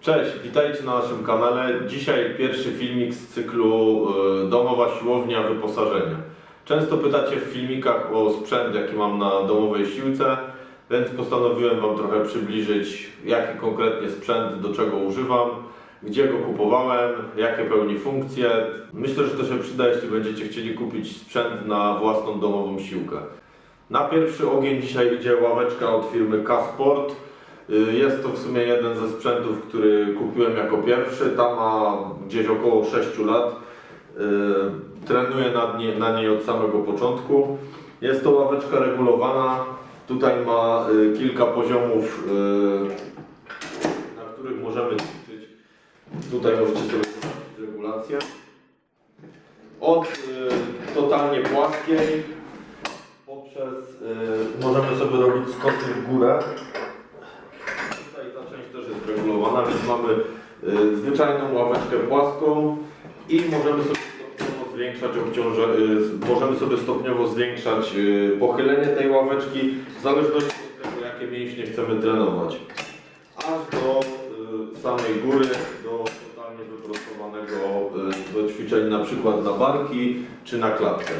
Cześć, witajcie na naszym kanale. Dzisiaj pierwszy filmik z cyklu e, Domowa siłownia wyposażenia. Często pytacie w filmikach o sprzęt, jaki mam na domowej siłce, więc postanowiłem Wam trochę przybliżyć, jaki konkretnie sprzęt, do czego używam, gdzie go kupowałem, jakie pełni funkcje. Myślę, że to się przyda, jeśli będziecie chcieli kupić sprzęt na własną domową siłkę. Na pierwszy ogień dzisiaj idzie ławeczka od firmy K-Sport. Y, Jest to w sumie jeden ze sprzętów, który kupiłem jako pierwszy. Ta ma gdzieś około 6 lat. Y, Trenuję nie, na niej od samego początku. Jest to ławeczka regulowana. Tutaj ma y, kilka poziomów, na których możemy ćwiczyć. Tutaj możecie sobie zobaczyć regulację. Od totalnie płaskiej poprzez możemy sobie robić skoki w górę. Tutaj ta część też regulowana, więc mamy y, zwyczajną ławeczkę płaską i możemy sobie stopniowo zwiększać obciąże, y, możemy sobie stopniowo zwiększać y, pochylenie tej ławeczki w zależności od tego jakie mięśnie chcemy trenować. Aż do samej góry, do totalnie wyprostowanego do ćwiczeń na przykład na barki czy na klatkę.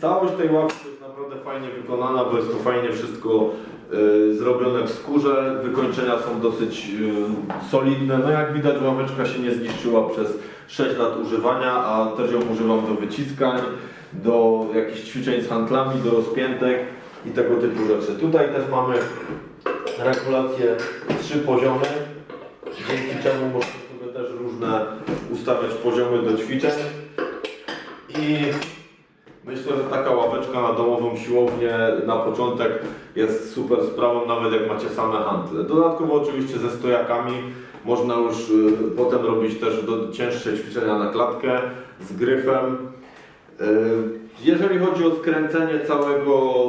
Całość tej ławki naprawdę fajnie wykonana, bo jest to fajnie wszystko y, zrobione w skórze. Wykończenia są dosyć y, solidne. No jak widać ławeczka się nie zniszczyła przez 6 lat używania, a też ją używam do wyciskań, do jakichś ćwiczeń z handlami, do rozpiętek i tego typu rzeczy. Tutaj też mamy regulację trzy poziomy, dzięki czemu możemy sobie też różne ustawiać poziomy do ćwiczeń. I Myślę, że taka ławeczka na domową siłownię na początek jest super sprawą, nawet jak macie same handle. Dodatkowo oczywiście ze stojakami można już y, potem robić też do, cięższe ćwiczenia na klatkę z gryfem. Y, jeżeli chodzi o skręcenie całego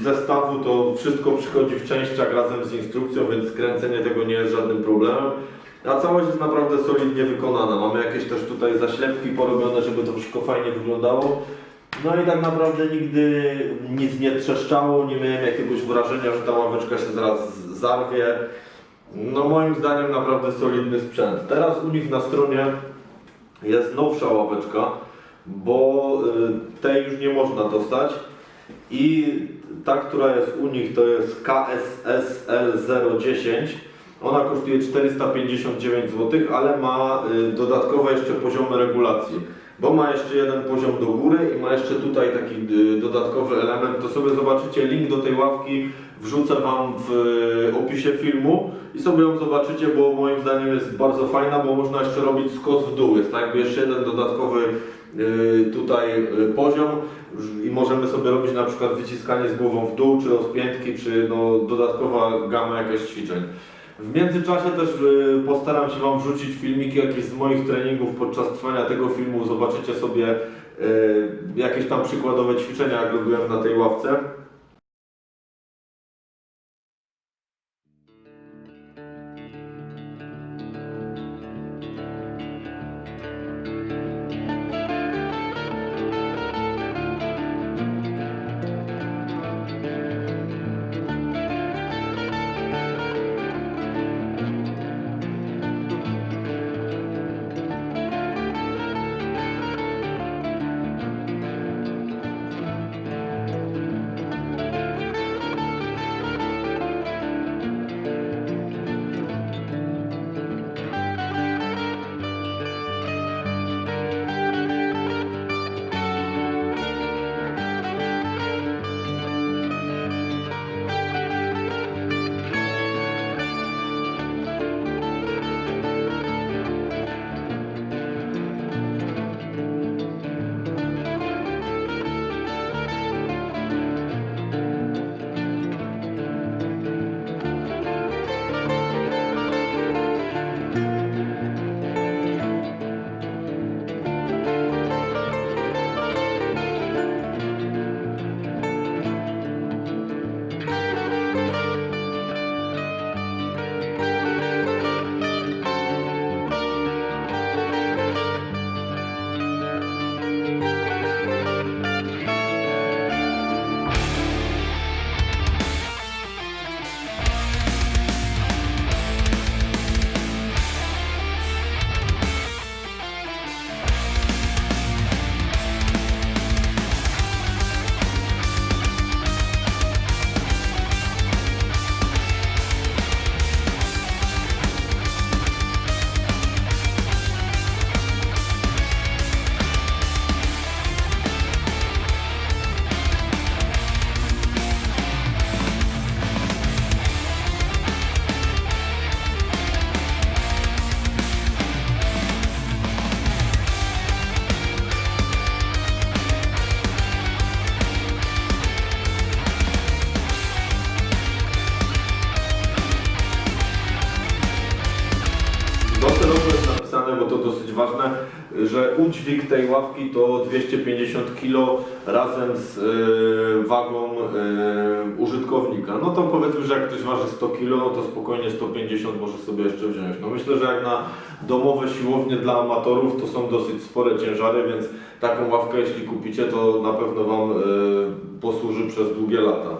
y, zestawu, to wszystko przychodzi w częściach razem z instrukcją, więc skręcenie tego nie jest żadnym problemem. A całość jest naprawdę solidnie wykonana. Mamy jakieś też tutaj zaślepki porobione, żeby to wszystko fajnie wyglądało. No i tak naprawdę nigdy nic nie trzeszczało, nie miałem jakiegoś wrażenia, że ta ławeczka się zaraz zarwie. No moim zdaniem naprawdę solidny sprzęt. Teraz u nich na stronie jest nowsza ławeczka, bo y, tej już nie można dostać. I ta, która jest u nich to jest KSSL 010. Ona kosztuje 459 zł, ale ma y, dodatkowe jeszcze poziomy regulacji. Bo ma jeszcze jeden poziom do góry i ma jeszcze tutaj taki y, dodatkowy element. To sobie zobaczycie link do tej ławki, wrzucę Wam w y, opisie filmu i sobie ją zobaczycie, bo moim zdaniem jest bardzo fajna, bo można jeszcze robić skos w dół. Jest tak jakby jeszcze jeden dodatkowy tutaj poziom i możemy sobie robić na przykład wyciskanie z głową w dół, czy rozpiętki, czy no, dodatkowa gama jakaś ćwiczeń. W międzyczasie też y, postaram się Wam wrzucić filmiki jakieś z moich treningów podczas trwania tego filmu. Zobaczycie sobie y, jakieś tam przykładowe ćwiczenia, jak robiłem na tej ławce. Dosyć ważne, że udźwig tej ławki to 250 kg razem z e, wagą e, użytkownika. No to powiedzmy, że jak ktoś waży 100 kg, no to spokojnie 150 może sobie jeszcze wziąć. No myślę, że jak na domowe siłownie dla amatorów to są dosyć spore ciężary, więc taką ławkę jeśli kupicie, to na pewno Wam e, posłuży przez długie lata.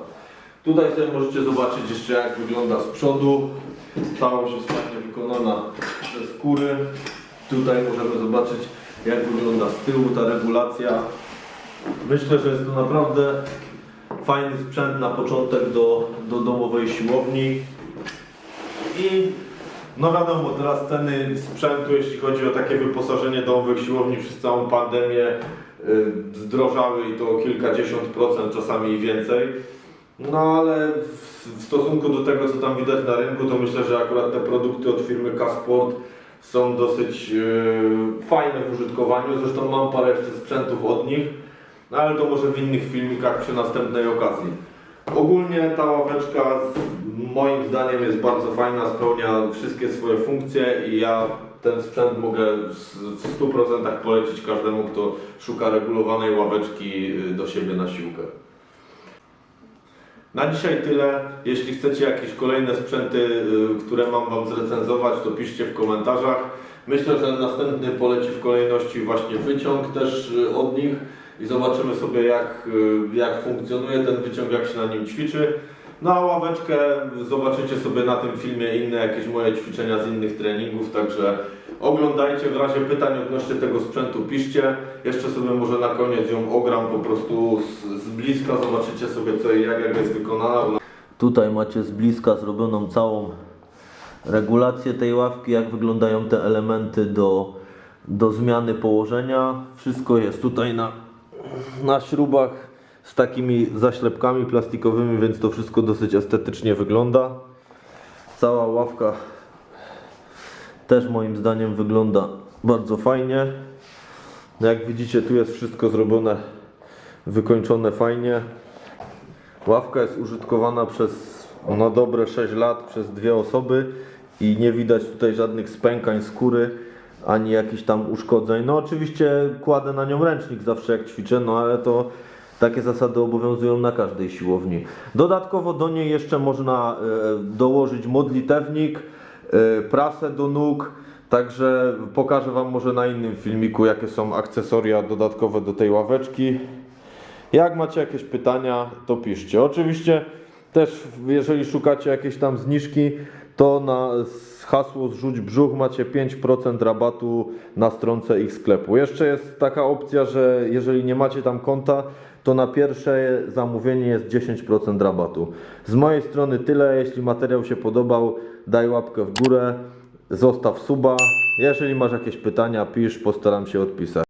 Tutaj sobie możecie zobaczyć jeszcze jak wygląda z przodu. Całość jest fajnie wykonana ze skóry. Tutaj możemy zobaczyć jak wygląda z tyłu ta regulacja. Myślę, że jest to naprawdę fajny sprzęt na początek do, do domowej siłowni. I no wiadomo, teraz ceny sprzętu, jeśli chodzi o takie wyposażenie domowych siłowni przez całą pandemię y, zdrożały i to o kilkadziesiąt procent, czasami i więcej. No ale w, w stosunku do tego, co tam widać na rynku, to myślę, że akurat te produkty od firmy K-Sport są dosyć y, fajne w użytkowaniu. Zresztą mam parę jeszcze sprzętów od nich, no ale to może w innych filmikach przy następnej okazji. Ogólnie ta ławeczka z- moim zdaniem jest bardzo fajna, spełnia wszystkie swoje funkcje i ja ten sprzęt mogę w 100% polecić każdemu, kto szuka regulowanej ławeczki y, do siebie na siłkę. Na dzisiaj tyle. Jeśli chcecie jakieś kolejne sprzęty, y, które mam Wam zrecenzować, to piszcie w komentarzach. Myślę, że następny poleci w kolejności właśnie wyciąg też y, od nich i zobaczymy sobie jak, y, jak funkcjonuje ten wyciąg, jak się na nim ćwiczy. No a ławeczkę zobaczycie sobie na tym filmie inne jakieś moje ćwiczenia z innych treningów, także oglądajcie. W razie pytań odnośnie tego sprzętu piszcie. Jeszcze sobie może na koniec ją ogram po prostu z, z bliska, zobaczycie sobie co i jak, jak jest wykonana. Tutaj macie z bliska zrobioną całą regulację tej ławki, jak wyglądają te elementy do, do zmiany położenia. Wszystko jest tutaj na, na śrubach z takimi zaślepkami plastikowymi, więc to wszystko dosyć estetycznie wygląda. Cała ławka też moim zdaniem wygląda bardzo fajnie. Jak widzicie, tu jest wszystko zrobione, wykończone fajnie. Ławka jest użytkowana przez na dobre 6 lat przez dwie osoby i nie widać tutaj żadnych spękań skóry ani jakichś tam uszkodzeń. No oczywiście kładę na nią ręcznik zawsze jak ćwiczę, no ale to takie zasady obowiązują na każdej siłowni. Dodatkowo do niej jeszcze można e, dołożyć modlitewnik, e, prasę do nóg, także pokażę Wam może na innym filmiku jakie są akcesoria dodatkowe do tej ławeczki. Jak macie jakieś pytania, to piszcie. Oczywiście też, jeżeli szukacie jakiejś tam zniżki, to na hasło zrzuć brzuch macie 5% rabatu na stronce ich sklepu. Jeszcze jest taka opcja, że jeżeli nie macie tam konta, to na pierwsze zamówienie jest 10% rabatu. Z mojej strony tyle. Jeśli materiał się podobał, daj łapkę w górę, zostaw suba. Jeżeli masz jakieś pytania, pisz, postaram się odpisać.